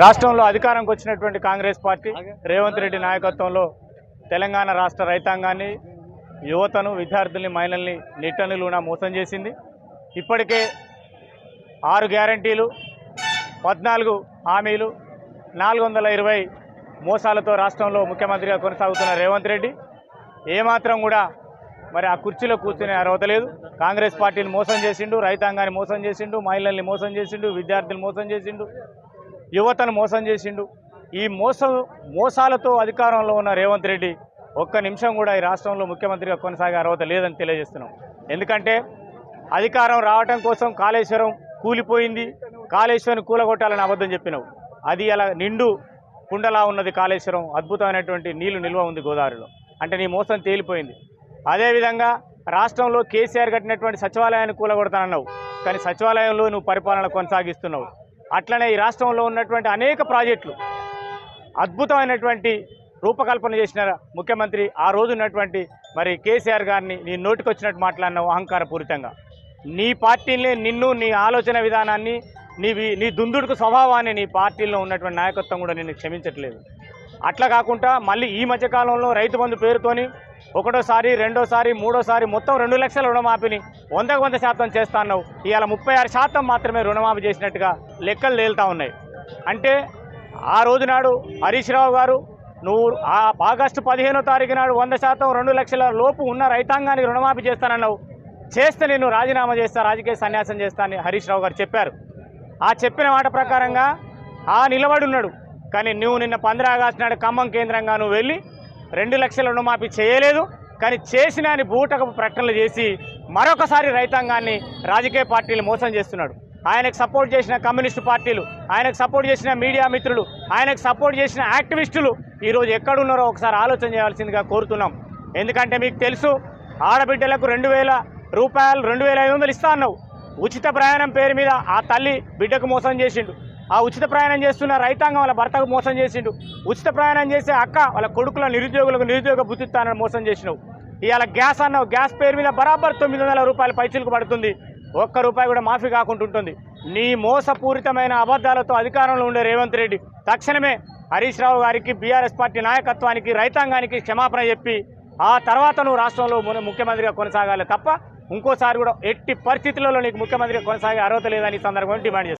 రాష్ట్రంలో అధికారంకి వచ్చినటువంటి కాంగ్రెస్ పార్టీ రేవంత్ రెడ్డి నాయకత్వంలో తెలంగాణ రాష్ట్ర రైతాంగాన్ని యువతను విద్యార్థుల్ని మహిళల్ని నిట్టనిలున మోసం చేసింది. ఇప్పటికే ఆరు గ్యారంటీలు పద్నాలుగు హామీలు నాలుగు వందల ఇరవై మోసాలతో రాష్ట్రంలో ముఖ్యమంత్రిగా కొనసాగుతున్న రేవంత్ రెడ్డి ఏమాత్రం కూడా మరి ఆ కుర్చీలో కూర్చునే అర్హత లేదు. కాంగ్రెస్ పార్టీని మోసం చేసిండు రైతాంగాన్ని మోసం చేసిండు మహిళల్ని మోసం చేసిండు విద్యార్థులు మోసం చేసిండు. యువతను మోసం చేసిండు. ఈ మోసం మోసాలతో అధికారంలో ఉన్న రేవంత్ రెడ్డి ఒక్క నిమిషం కూడా ఈ రాష్ట్రంలో ముఖ్యమంత్రిగా కొనసాగే అర్హత లేదని తెలియజేస్తున్నాం. ఎందుకంటే అధికారం రావటం కోసం కాళేశ్వరం కూలిపోయింది. కాళేశ్వరం కూలగొట్టాలని అబద్ధం చెప్పినావు. అది అలా నిండు కుండలా ఉన్నది కాళేశ్వరం. అద్భుతమైనటువంటి నీళ్ళు నిల్వ ఉంది గోదావరిలో. అంటే నీ మోసం తేలిపోయింది. అదేవిధంగా రాష్ట్రంలో కేసీఆర్ కట్టినటువంటి సచివాలయాన్ని కూలగొడతానన్నావు. కానీ సచివాలయంలో నువ్వు పరిపాలన కొనసాగిస్తున్నావు. అట్లనే ఈ రాష్ట్రంలో ఉన్నటువంటి అనేక ప్రాజెక్టులు అద్భుతమైనటువంటి రూపకల్పన చేసిన ముఖ్యమంత్రి ఆ రోజు ఉన్నటువంటి మరి కేసీఆర్ గారిని నీ నోటికొచ్చినట్టు మాట్లాడినావు అహంకారపూరితంగా. నీ పార్టీలే నిన్ను నీ ఆలోచన విధానాన్ని నీ నీ దుందుడుకు స్వభావాన్ని నీ పార్టీలో ఉన్నటువంటి నాయకత్వం కూడా నిన్ను క్షమించట్లేదు. అట్లా కాకుండా మళ్ళీ ఈ మధ్యకాలంలో రైతు బంధు పేరుతోని ఒకటోసారి రెండోసారి మూడోసారి మొత్తం రెండు లక్షల రుణమాఫీని వందకు వంద శాతం చేస్తా అన్నావు ఇవాళ ముప్పై ఆరు శాతం మాత్రమే రుణమాఫీ చేసినట్టుగా లెక్కలు తేలుతూ ఉన్నాయి. అంటే ఆ రోజు నాడు హరీష్ రావు గారు నువ్వు ఆ ఆగస్టు పదిహేనో తారీఖు నాడు వంద శాతం రెండు లక్షల లోపు ఉన్న రైతాంగానికి రుణమాఫీ చేస్తానన్నావు. చేస్తే నేను రాజీనామా చేస్తా రాజకీయ సన్యాసం చేస్తానని హరీష్ రావు గారు చెప్పారు. ఆ చెప్పిన మాట ప్రకారంగా ఆ నిలబడి ఉన్నాడు. కానీ నువ్వు నిన్న పంద్ర ఆగస్టు నాడు ఖమ్మం కేంద్రంగా నువ్వు వెళ్ళి రెండు లక్షల రుణమాఫీ చేయలేదు కానీ చేసిన అని బూటకపు ప్రకటనలు చేసి మరొకసారి రైతాంగాన్ని రాజకీయ పార్టీలు మోసం చేస్తున్నాడు. ఆయనకు సపోర్ట్ చేసిన కమ్యూనిస్టు పార్టీలు ఆయనకు సపోర్ట్ చేసిన మీడియా మిత్రులు ఆయనకు సపోర్ట్ చేసిన యాక్టివిస్టులు ఈరోజు ఎక్కడున్నారో ఒకసారి ఆలోచన చేయాల్సిందిగా కోరుతున్నాం. ఎందుకంటే మీకు తెలుసు ఆడబిడ్డలకు రెండు వేల రూపాయలు రెండు వేల ఐదు వందలు ఇస్తా అన్నావు. ఉచిత ప్రయాణం పేరు మీద ఆ తల్లి బిడ్డకు మోసం చేసిండు. ఆ ఉచిత ప్రయాణం చేస్తున్న రైతాంగం వాళ్ళ భర్తకు మోసం చేసిండు. ఉచిత ప్రయాణం చేసే అక్క వాళ్ళ కొడుకుల నిరుద్యోగులకు నిరుద్యోగ బుద్ధిత్తానని మోసం చేసినావు. ఇవాళ గ్యాస్ అన్నావు గ్యాస్ పేరు మీద బరాబర్ తొమ్మిది వందల రూపాయల పైచులకు పడుతుంది. ఒక్క రూపాయి కూడా మాఫీ కాకుండా ఉంటుంది. నీ మోసపూరితమైన అబద్ధాలతో అధికారంలో ఉండే రేవంత్ రెడ్డి తక్షణమే హరీష్ రావు గారికి బీఆర్ఎస్ పార్టీ నాయకత్వానికి రైతాంగానికి క్షమాపణ చెప్పి ఆ తర్వాత నువ్వు రాష్ట్రంలో ముఖ్యమంత్రిగా కొనసాగాలి తప్ప ఇంకోసారి కూడా ఎట్టి పరిస్థితులలో నీకు ముఖ్యమంత్రిగా కొనసాగే అర్హత లేదని ఈ సందర్భంగా డిమాండ్